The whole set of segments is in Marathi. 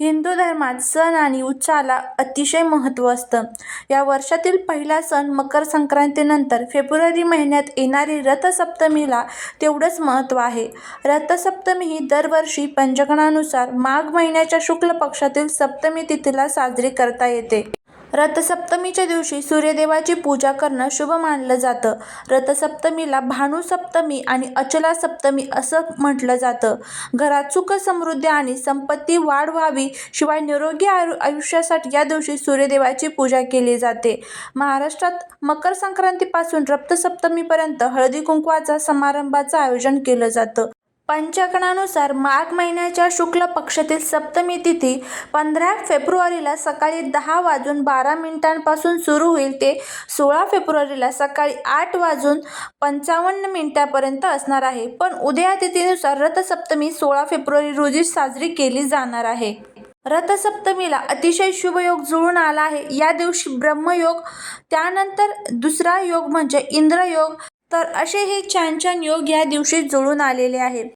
हिंदू धर्मात सण आणि उत्साहाला अतिशय महत्त्व असतं. या वर्षातील पहिला सण मकर संक्रांतीनंतर फेब्रुवारी महिन्यात येणारी रथसप्तमीला तेवढंच महत्त्व आहे. रथसप्तमी ही दरवर्षी पंचगणानुसार माघ महिन्याच्या शुक्ल पक्षातील सप्तमी तिथीला साजरी करता येते. रथसप्तमीच्या दिवशी सूर्यदेवाची पूजा करणं शुभ मानलं जातं. रथसप्तमीला भानुसप्तमी आणि अचला सप्तमी असं म्हटलं जातं. घरात सुख समृद्धी आणि संपत्ती वाढ व्हावी शिवाय निरोगी आयु आयुष्यासाठी या दिवशी सूर्यदेवाची पूजा केली जाते. महाराष्ट्रात मकर संक्रांतीपासून रथसप्तमीपर्यंत हळदी कुंकवाचा समारंभाचं आयोजन केलं जातं. पंचकणानुसार माघ महिन्याच्या शुक्ल पक्षातील सप्तमी तिथी पंधरा फेब्रुवारीला सकाळी दहा वाजून बारा मिनिटांपासून सुरू होईल. ते सोळा फेब्रुवारीला सकाळी आठ वाजून पंचावन्न मिनिटापर्यंत असणार आहे. पण उदया तिथीनुसार रथसप्तमी सोळा फेब्रुवारी रोजी साजरी केली जाणार आहे. रथसप्तमीला अतिशय शुभ योग जुळून आला आहे. या दिवशी ब्रह्मयोग त्यानंतर दुसरा योग म्हणजे इंद्रयोग. तर असे हे छान छान योग या दिवशी जुळून आलेले आहेत.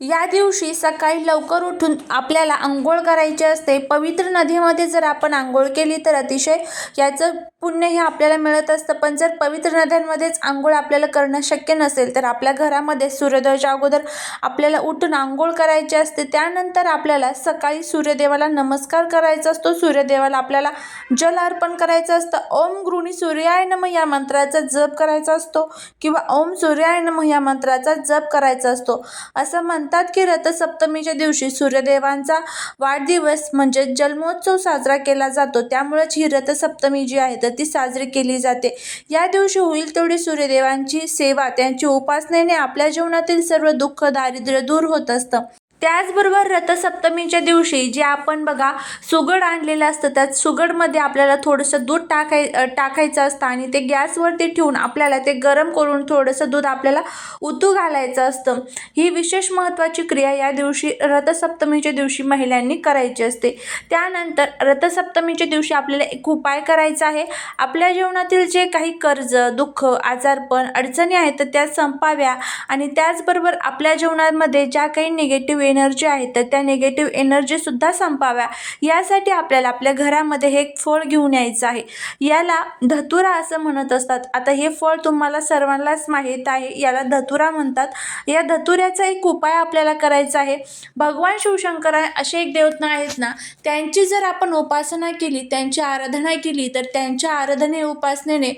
या दिवशी सकाळी लवकर उठून आपल्याला आंघोळ करायची असते. पवित्र नदीमध्ये जर आपण आंघोळ केली तर अतिशय याचं पुण्य हे आपल्याला मिळत असतं. पण जर पवित्र नद्यांमध्येच आंघोळ आपल्याला करणं शक्य नसेल तर आपल्या घरामध्ये सूर्योदयाच्या अगोदर आपल्याला उठून आंघोळ करायची असते. त्यानंतर आपल्याला सकाळी सूर्यदेवाला नमस्कार करायचा असतो. सूर्यदेवाला आपल्याला जल अर्पण करायचं असतं. ओम गृणी सूर्याय नम या मंत्राचा जप करायचा असतो किंवा ओम सूर्याय नम या मंत्राचा जप करायचा असतो. असं म्हण म्हणतात की रथसप्तमीच्या दिवशी सूर्यदेवांचा वाढदिवस म्हणजे जन्मोत्सव साजरा केला जातो. त्यामुळेच ही रथसप्तमी जी आहे तर ती साजरी केली जाते. या दिवशी होईल तेवढी सूर्यदेवांची सेवा त्यांची उपासनेने आपल्या जीवनातील सर्व दुःख दारिद्र्य दूर होत असतं. त्याचबरोबर रथसप्तमीच्या दिवशी जे आपण बघा सुगड आणलेलं असतं त्यात सुगडमध्ये आपल्याला थोडंसं दूध टाकाय टाकायचं असतं आणि ते गॅसवरती ठेवून आपल्याला ते गरम करून थोडंसं दूध आपल्याला उतू घालायचं असतं. ही विशेष महत्त्वाची क्रिया या दिवशी रथसप्तमीच्या दिवशी महिलांनी करायची असते. त्यानंतर रथसप्तमीच्या दिवशी आपल्याला एक उपाय करायचा आहे. आपल्या जीवनातील जे काही कर्ज दुःख आजारपण अडचणी आहेत तर त्या संपाव्या आणि त्याचबरोबर आपल्या जीवनामध्ये ज्या काही निगेटिव्ह एनर्जी आहेत तर त्या निगेटिव्ह एनर्जीसुद्धा संपाव्या. यासाठी आपल्याला आपल्या घरामध्ये हे एक फळ घेऊन यायचं आहे. याला धतुरा असं म्हणत असतात. आता हे फळ तुम्हाला सर्वांनाच माहीत आहे याला धतुरा म्हणतात. या धतुऱ्याचा एक उपाय आपल्याला करायचा आहे. भगवान शिवशंकर असे एक देवता आहेत ना त्यांची जर आपण उपासना केली त्यांची आराधना केली तर त्यांच्या आराधने उपासनेने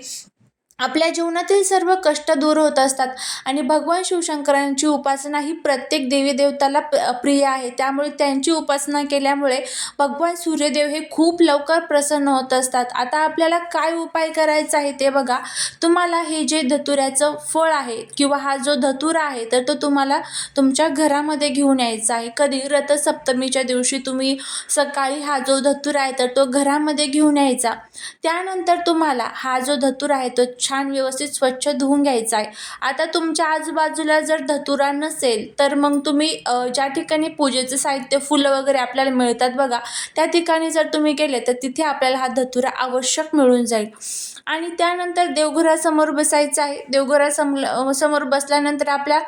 आपल्या जीवनातील सर्व कष्ट दूर होत असतात आणि भगवान शिवशंकरांची उपासना ही प्रत्येक देवी देवताला प्रिय आहे. त्यामुळे त्यांची उपासना केल्यामुळे भगवान सूर्यदेव हे खूप लवकर प्रसन्न होत असतात. आता आपल्याला काय उपाय करायचा आहे ते बघा. तुम्हाला हे जे धतुऱ्याचं फळ आहे किंवा हा जो धतुरा आहे तर तो तुम्हाला तुमच्या घरामध्ये घेऊन यायचा आहे. कधी रथसप्तमीच्या दिवशी तुम्ही सकाळी हा जो धतुरा आहे तर तो घरामध्ये घेऊन यायचा. त्यानंतर तुम्हाला हा जो धतुरा आहे तो छान व्यवस्थित स्वच्छ धुवून घ्यायचा आहे. आता तुमच्या आजूबाजूला जर धतुरा नसेल तर मग तुम्ही ज्या ठिकाणी पूजेचं साहित्य फुलं वगैरे आपल्याला मिळतात बघा त्या ठिकाणी जर तुम्ही गेले तर तिथे आपल्याला हा धतुरा आवश्यक मिळून जाईल. आणि त्यानंतर देवघरासमोर बसायचं आहे. देवघरासमोर समोर बसल्यानंतर आपल्या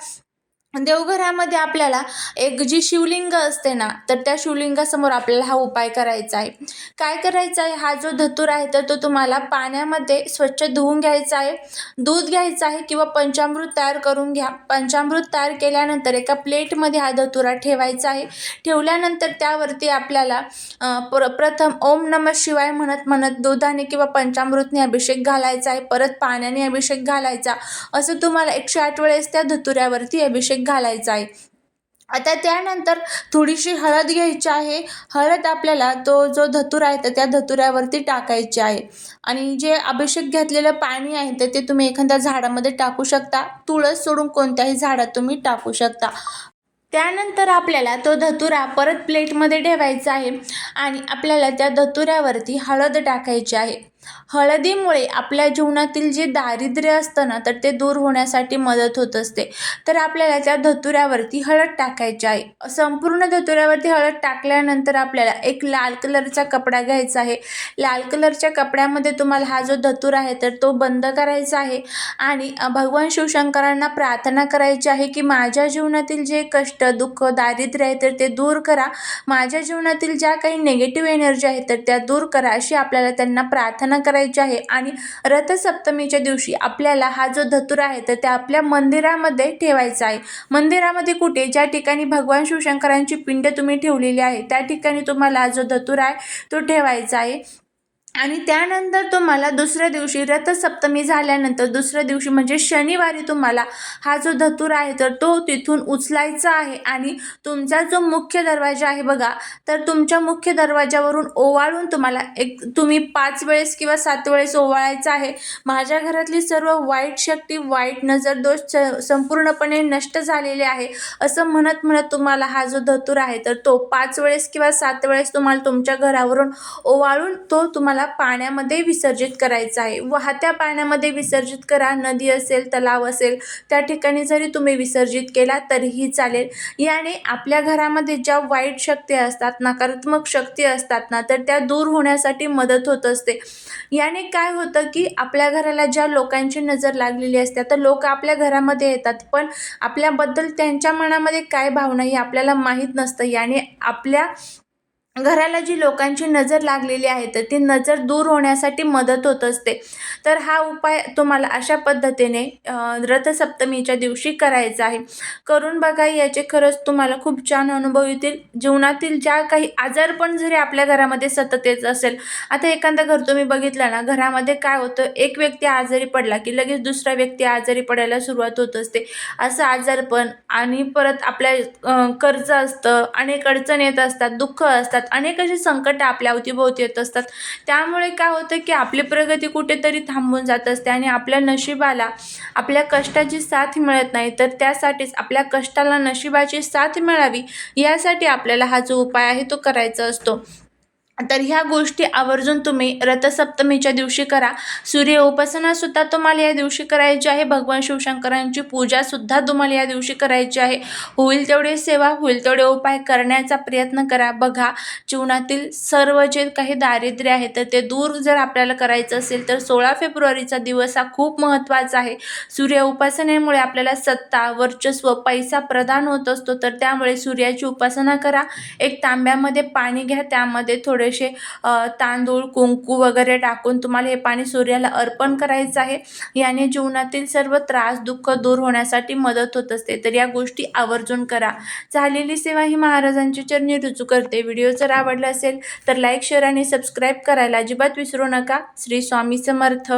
देवघरामध्ये आपल्याला एक जी शिवलिंग असते ना तर त्या शिवलिंगासमोर आपल्याला हा उपाय करायचा आहे. काय करायचं आहे? हा जो धतूर आहे तर तो तुम्हाला पाण्यामध्ये स्वच्छ धुवून घ्यायचा आहे. दूध घ्यायचं आहे किंवा पंचामृत तयार करून घ्या. पंचामृत तयार केल्यानंतर एका प्लेटमध्ये हा धतुरा ठेवायचा आहे. ठेवल्यानंतर त्यावरती आपल्याला प्र प्रथम ओम नम शिवाय म्हणत म्हणत दुधाने किंवा पंचामृतने अभिषेक घालायचा आहे. परत पाण्याने अभिषेक घालायचा. असं तुम्हाला एकशे आठ वेळेस त्या धतुऱ्यावरती अभिषेक घालायचा आहे. आता त्यानंतर थोडीशी हळद घ्यायची आहे. हळद आपल्याला तो जो धतुरा आहे तर त्या धतुऱ्यावरती टाकायची आहे. आणि जे अभिषेक घेतलेलं पाणी आहे तर ते तुम्ही एखाद्या झाडामध्ये टाकू शकता. तुळस सोडून कोणत्याही झाडात तुम्ही टाकू शकता. त्यानंतर आपल्याला तो धतुरा परत प्लेटमध्ये ठेवायचा आहे. आणि आपल्याला त्या धतुऱ्यावरती हळद टाकायची आहे. हळदीमुळे आपल्या जीवनातील जे दारिद्र्य असतं ना तर ते दूर होण्यासाठी मदत होत असते. तर आपल्याला त्या धतुऱ्यावरती हळद टाकायची आहे. संपूर्ण धतुऱ्यावरती हळद टाकल्यानंतर आपल्याला एक लाल कलरचा कपडा घ्यायचा आहे. लाल कलरच्या कपड्यामध्ये तुम्हाला हा जो धतूर आहे तर तो बंद करायचा आहे. आणि भगवान शिवशंकरांना प्रार्थना करायची आहे की माझ्या जीवनातील जे कष्ट दुःख दारिद्र्य आहे तर ते दूर करा. माझ्या जीवनातील ज्या काही निगेटिव्ह एनर्जी आहेत तर त्या दूर करा अशी आपल्याला त्यांना प्रार्थना करायची आहे. आणि रथसप्तमीच्या दिवशी आपल्याला हा जो धतुरा आहे तर त्या आपल्या मंदिरामध्ये ठेवायचा आहे. मंदिरामध्ये कुठे? ज्या ठिकाणी भगवान शिवशंकरांची पिंड तुम्ही ठेवलेली आहे त्या ठिकाणी तुम्हाला जो धतुरा आहे तो ठेवायचा आहे. आणि त्यानंतर तुम्हाला दुसऱ्या दिवशी रथसप्तमी झाल्यानंतर दुसऱ्या दिवशी म्हणजे शनिवारी तुम्हाला हा जो धतूर आहे तर तो तिथून उचलायचा आहे. आणि तुमचा जो मुख्य दरवाजा आहे बघा तर तुमच्या मुख्य दरवाजावरून ओवाळून तुम्हाला एक तुम्ही पाच वेळेस किंवा सात वेळेस ओवाळायचं आहे. माझ्या घरातली सर्व वाईट शक्ती वाईट नजर दोष स- संपूर्णपणे नष्ट झालेले आहे. असं म्हणत म्हणत तुम्हाला हा जो धतूर आहे तर तो पाच वेळेस किंवा सात वेळेस तुम्हाला तुमच्या घरावरून ओवाळून तो तुम्हाला पाण्यामध्ये विसर्जित करायचं आहे. वाहत्या पाण्यामध्ये विसर्जित करा. नदी असेल तलाव असेल त्या ठिकाणी जरी तुम्ही विसर्जित केला तरीही चालेल. याने आपल्या घरामध्ये ज्या वाईट शक्ती असतात नकारात्मक शक्ती असतात ना तर त्या दूर होण्यासाठी मदत होत असते. याने काय होतं की आपल्या घराला ज्या लोकांची नजर लागलेली असते तर लोक आपल्या घरामध्ये येतात पण आपल्याबद्दल त्यांच्या मनामध्ये काय भावना ही आपल्याला माहीत नसतं. याने आपल्या घराला जी लोकांची नजर लागलेली आहे तर ती नजर दूर होण्यासाठी मदत होत असते. तर हा उपाय तुम्हाला अशा पद्धतीने रथसप्तमीच्या दिवशी करायचा आहे. करून बघा याचे खरंच तुम्हाला खूप छान अनुभव येतील. जीवनातील ज्या काही आजारपण जरी आपल्या घरामध्ये सतत येत असेल आता एखादं घर तुम्ही बघितलं ना घरामध्ये काय होतं एक व्यक्ती आजारी पडला की लगेच दुसरा व्यक्ती आजारी पडायला सुरुवात होत असते. असं आजारपण आणि परत आपल्या कर्ज असतं अनेक अडचण येत असतात दुःख असतात. अनेक अशी संकट आपल्या अवतीभोवती येत असतात. त्यामुळे काय होतं की आपली प्रगती कुठेतरी थांबून जात असते आणि आपल्या नशिबाला आपल्या कष्टाची साथ मिळत नाही. तर त्यासाठीच आपल्या कष्टाला नशिबाची साथ मिळावी यासाठी आपल्याला हा जो उपाय आहे तो करायचा असतो. तर ह्या गोष्टी आवर्जून तुम्ही रथसप्तमीच्या दिवशी करा. सूर्य उपासनासुद्धा तुम्हाला या दिवशी करायची आहे. भगवान शिवशंकरांची पूजासुद्धा तुम्हाला या दिवशी करायची आहे. होईल तेवढे सेवा होईल तेवढे उपाय करण्याचा प्रयत्न करा. बघा जीवनातील सर्व जे काही दारिद्र्य आहे तर ते दूर जर आपल्याला करायचं असेल तर सोळा फेब्रुवारीचा दिवस हा खूप महत्त्वाचा आहे. सूर्य उपासनेमुळे आपल्याला सत्ता वर्चस्व पैसा प्रदान होत असतो. तर त्यामुळे सूर्याची उपासना करा. एक तांब्यामध्ये पाणी घ्या. त्यामध्ये थोडेसे तांदूळ कुंकू वगैरे टाकून तुम्हाला हे पाणी सूर्याला अर्पण करायचं आहे. याने जीवनातील सर्व त्रास दुःख दूर होण्यासाठी मदत होत असते. तर या गोष्टी आवर्जून करा. झालेली सेवा ही महाराजांची चरणी रुजू करते. व्हिडिओ जर आवडला असेल तर लाईक शेअर आणि सबस्क्राईब करायला अजिबात विसरू नका. श्री स्वामी समर्थ.